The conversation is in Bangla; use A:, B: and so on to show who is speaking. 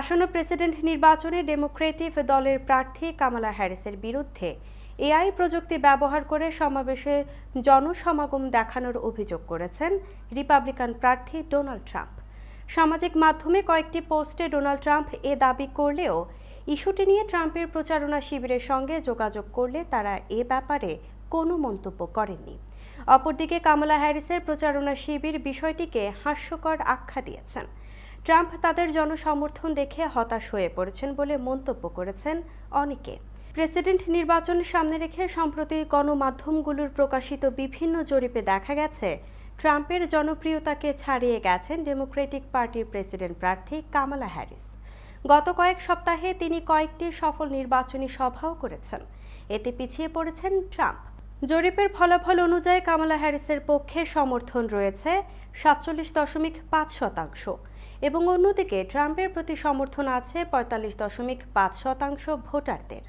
A: আসন্ন প্রেসিডেন্ট নির্বাচনে ডেমোক্রেটিভ দলের প্রার্থী কামালা হ্যারিসের বিরুদ্ধে এআই প্রযুক্তি ব্যবহার করে সমাবেশে জনসমাগম দেখানোর অভিযোগ করেছেন রিপাবলিকান প্রার্থী ডোনাল্ড ট্রাম্প। সামাজিক মাধ্যমে কয়েকটি পোস্টে ডোনাল্ড ট্রাম্প এ দাবি করলেও ইস্যুটি নিয়ে ট্রাম্পের প্রচারণা শিবিরের সঙ্গে যোগাযোগ করলে তারা এ ব্যাপারে কোনো মন্তব্য করেননি। অপরদিকে কামলা হ্যারিসের প্রচারণা শিবির বিষয়টিকে হাস্যকর আখ্যা দিয়েছেন। ট্রাম্প তাদের জনসমর্থন দেখে হতাশ হয়ে পড়েছেন বলে মন্তব্য করেছেন অনেকে। প্রেসিডেন্ট নির্বাচন সামনে রেখে সম্প্রতি গণমাধ্যমগুলোর প্রকাশিত বিভিন্ন জরিপে দেখা গেছে, ট্রাম্পের জনপ্রিয়তাকে ছাড়িয়ে গেছেন ডেমোক্রেটিক পার্টির প্রেসিডেন্ট প্রার্থী কামালা হ্যারিস। গত কয়েক সপ্তাহে তিনি কয়েকটি সফল নির্বাচনী সভাও করেছেন। এতে পিছিয়ে পড়েছেন ট্রাম্প। জরিপের ফলাফল অনুযায়ী কামালা হ্যারিসের পক্ষে সমর্থন রয়েছে সাতচল্লিশ দশমিক পাঁচ শতাংশ এবং অন্যদিকে ট্রাম্পের প্রতি সমর্থন আছে পঁয়তাল্লিশ দশমিক পাঁচ শতাংশ ভোটারদের।